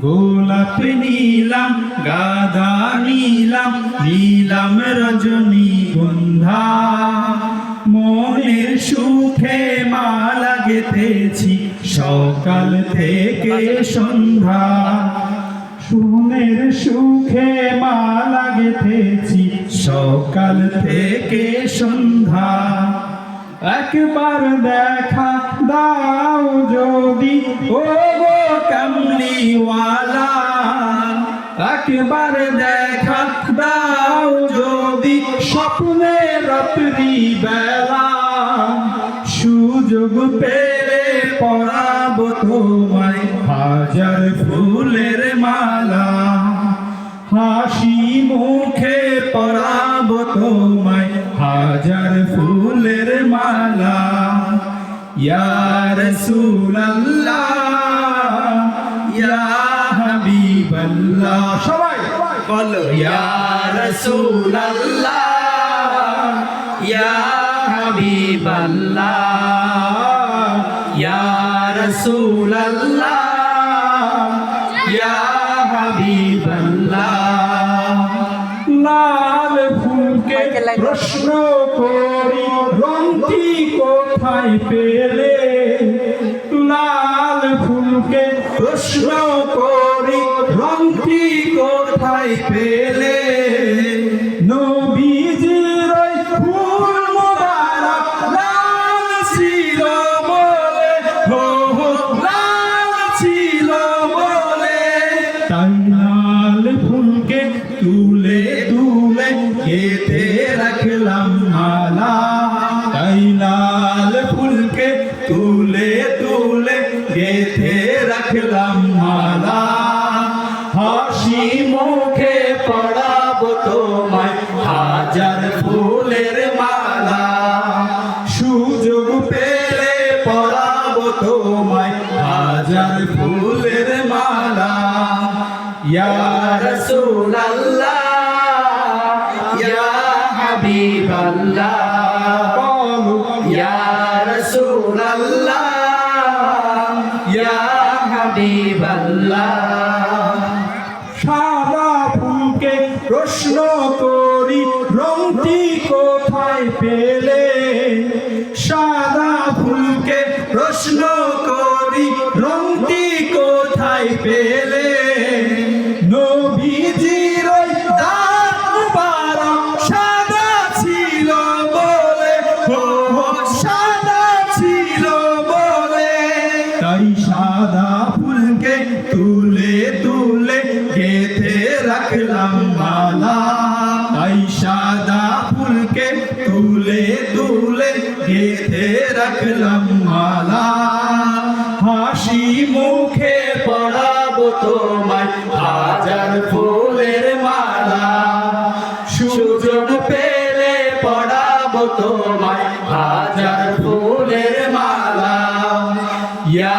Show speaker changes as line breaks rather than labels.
গোলাপ নীলাম, গাধা নীলাম নীলাম রজনী গন্ধা। মনের সুখে মালা গেতেছি সকাল থেকে সন্ধ্যা। সুনের সুখে মালা গেতেছি সকাল থেকে সন্ধ্যা। একবার দেখা দাও যদি। ও গো কামলিওয়ালা, একবার দেখা দাও যদি। স্বপ্নে রাত্রি বেলা সুযোগ পেলে পরাবো তোমায় হাজার ফুলের মালা। হাসি মুখে হাজার ফুলের মালা। ইয়া রাসূলুল্লাহ ইয়া হাবিবাল্লাহ। সবাই বলো ইয়া রাসূলুল্লাহ ইয়া হাবিবাল্লাহ ইয়া রাসূলুল্লাহ কোথায় পেলে লাল ফুলকে প্রশ্ন করি, রংটি কোথায় পেলে? ছিল বলে। তাই লাল ফুলকে তুলে রাসূলুল্লাহ ইয়া হাবিবাল্লাহ বলো ইয়া রাসূলুল্লাহ ইয়া হাবিবাল্লাহ সাদা ফুলকে প্রশ্ন করি, রংটি কোথায় পেলে? সাদা ফুলকে প্রশ্ন রাখলাম মালা ফুলকে তুলে তুলে গেথে রাখলাম মালা। হাসি মুখে পড়াবো তোমায় হাজার ফুলের মালা। সুযোগ পেলে পড়াবো তোমায় হাজার ফুলের মালা। ইয়া